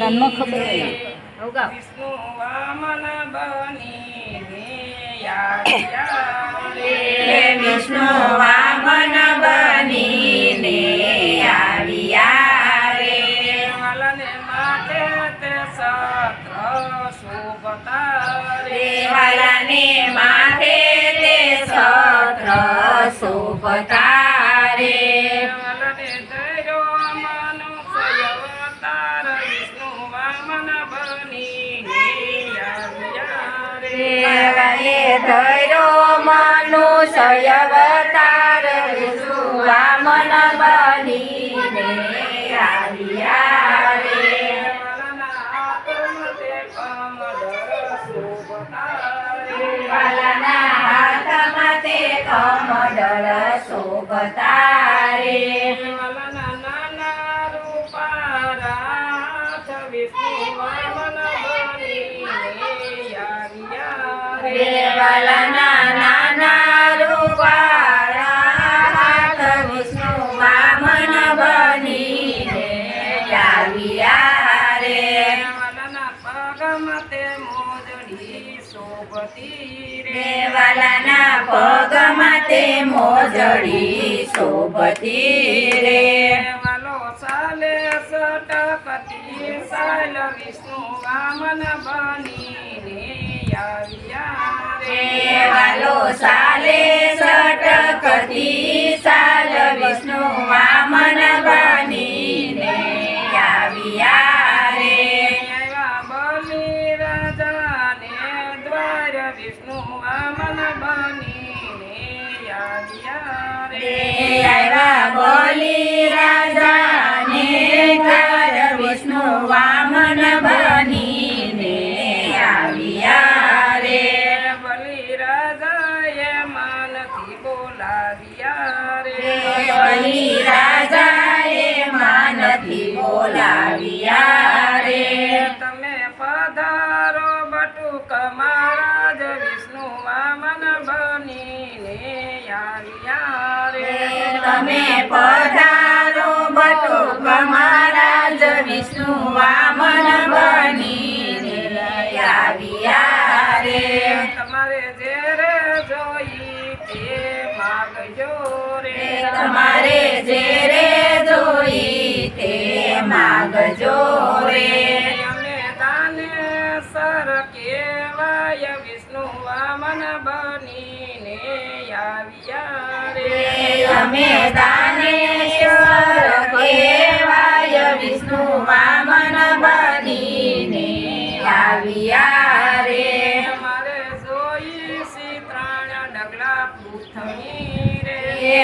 બિચારા ન ખબર હોય વિષ્ણુ વામન બનીને આવ્યા રે. દેવાલને માથે તે સત્ર શોભતા તે સત્ર શોભતા આવ્યા રે. દેવાએ ધર્યો મનુષ્ય અવતાર વિષ્ણુ રે. દેવાલાના નાના રૂપાળા હાથ વિષ્ણુ વામન બની આવ્યા રે દેવાલના પગમાં તે મોજડી શોભતી રે. દેવાલાના પગમાં તે મોજડી શોભતી રે દેવાલો સાલે સટકતી સાલ વિષ્ણુ વામન બનીને રે. દેવાલો સાલે સટકતી સાલ વિષ્ણુ વામન બનીને જે રે જોઈ તે માગજો રે અમે સર કેવાય વિષ્ણુ વામન બનીને આવ્યા રે. અમે તાને સર કેવાય વિષ્ણુ વામન બનીને આવ્યા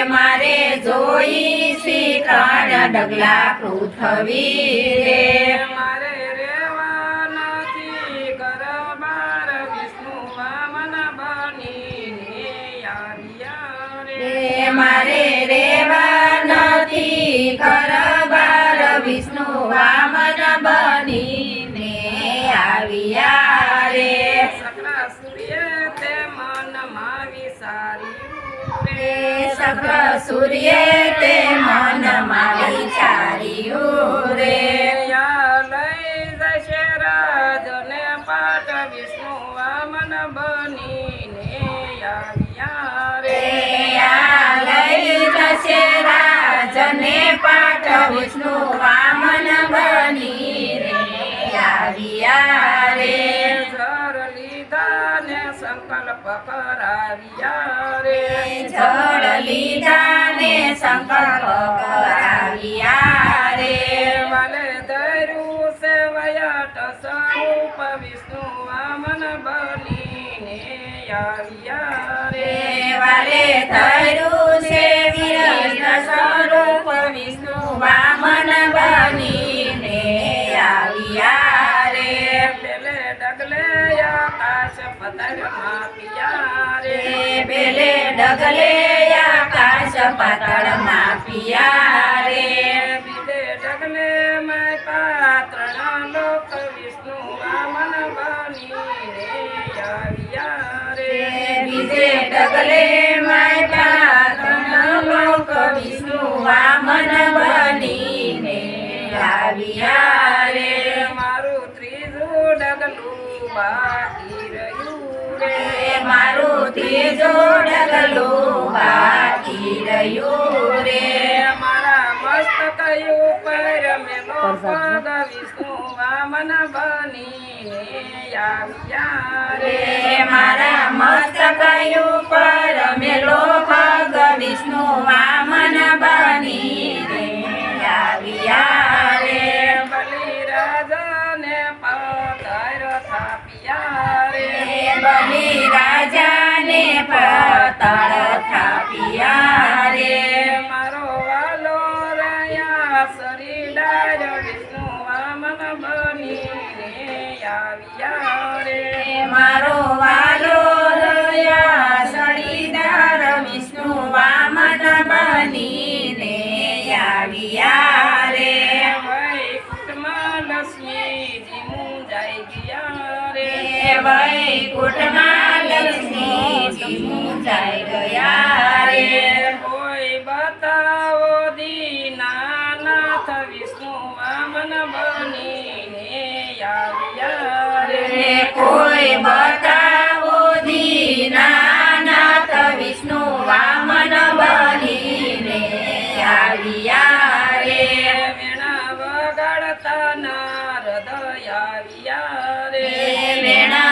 મારે જોઈ સી ત્રણ ડગલા પૃથ્વી રે. મારે રેવાનાથી ગરબાર વિષ્ણુ વામન બનીને આવ્યા રે. રે મારે રેવા નથી કરબાર વિષ્ણુ વામન બનીને સકળ સૂર્ય તે મનમાં વિચાર્યું રે રાજને પાટ વિષ્ણુ વામન બનીને આવ્યા રે રાજને પાઠ વિષ્ણુ વામન બનીને કરાવ્યા રે. જળ લીધા ને સંકલ્પ કરાવ્યા રે. વાલે ધર્યું સેવયાટ સ્વરૂપ વિષ્ણુ વામન બનીને આવ્યા રે. વાલે થયું છે સ્વરૂપ વિષ્ણુ રે રે પેલે ડગલે આકાશ પાતળમાં પિયા રે ડગલે મેં પાત્રણ વિષ્ણુ વામન બનીને આવ્યા રે બીજે લોક વિષ્ણુ વામન આવ્યા રે. મારું ત્રીજું ડગલું બાકી રહ્યું રે. મારા મસ્તક ઉપર મેલો પગ વિષ્ણુ વામન આવ્યા રે મારા મસ્તક ઉપર મેલો પગ વિષ્ણુ વામન બનીને પતળ થાપ્યા રે. મારો વાલો રહ્યા શરીડાર વિષ્ણુ વામન બનીને આવ્યા રે. મારો વાલો રહ્યા સળીદાર વિષ્ણુ વામન બનીને આવ્યા રે. વૈકુંઠમાં લક્ષ્મીજી મુંજાઈ ગયા રે. લક્ષ્મીજી મૂંઝાઈ ગયા રે કોઈ બતાવો દીનાનાથ વિષ્ણુ વામન બનીને આવ્યા રે. કોઈ બતાવો દીનાનાથ વિષ્ણુ વામન બનીને આવ્યા રે. વેણા વગાડતા નારદ આવ્યા રે. વેણા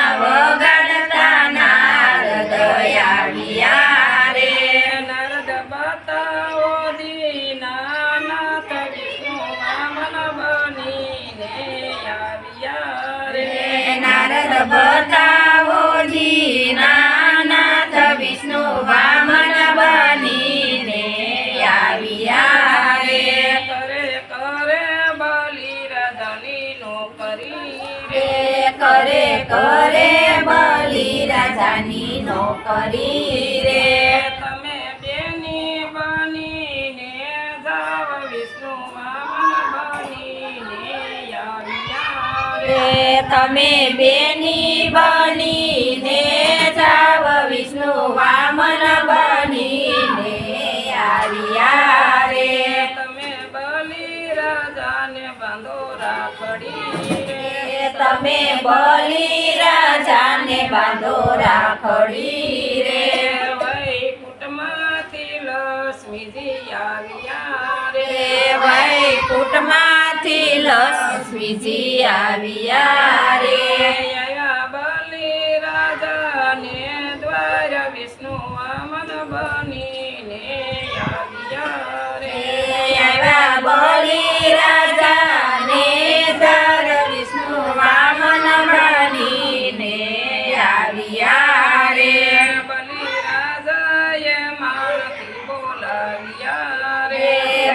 રાજાની નોકરી રે. તમે બેની બનીને જાવ વિષ્ણુ રે તમે બેની બનીને જાવ વિષ્ણુ વામન બનીને આવ્યા રે તમે બલી રાજાને બાંધો રાખડી. તમે બલિ રાજાને બાંધો રાખડી રે. વૈકુંઠમાંથી લક્ષ્મીજી આવ્યા રે. વૈકુંઠમાંથી લક્ષ્મીજી આવ્યા રે. બલિ રાજાને દ્વાર વિષ્ણુ વામન બનીને આવ્યા રે. બલિ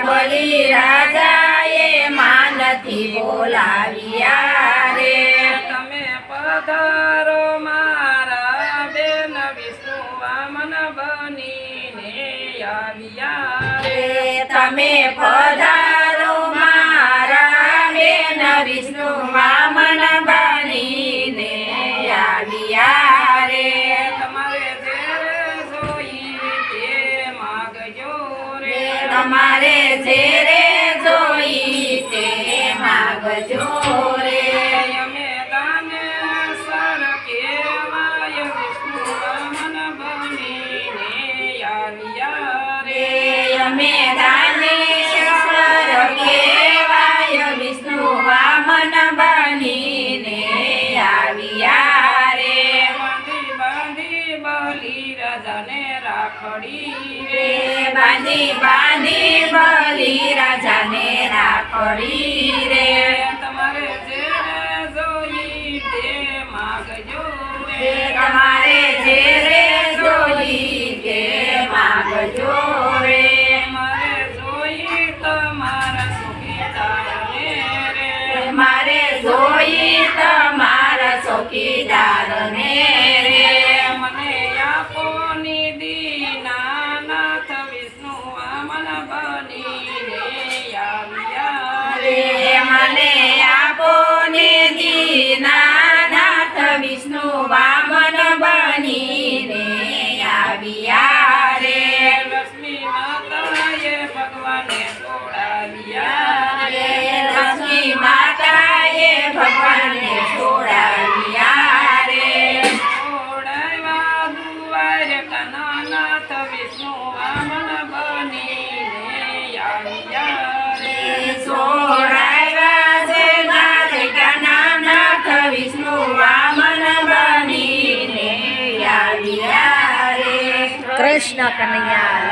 બલિ રાજાએ માનથી બોલાવ્યા રે. તમે પધારો મારા બેન વિષ્ણુ વામન બનીને આવ્યા રે. તમે પધારો મારા બેન વિષ્ણુ અમે દાનેશ્વર કેવાય વિષ્ણુ વામન બનીને આવ્યા રે. બાંધી બાંધી બલિ રાજાને રાખડી રે બાંધી બાંધી બલિ રાજાને રાખડી રે તમારે જે જોઈ તમારા ચોકીદારને ka na.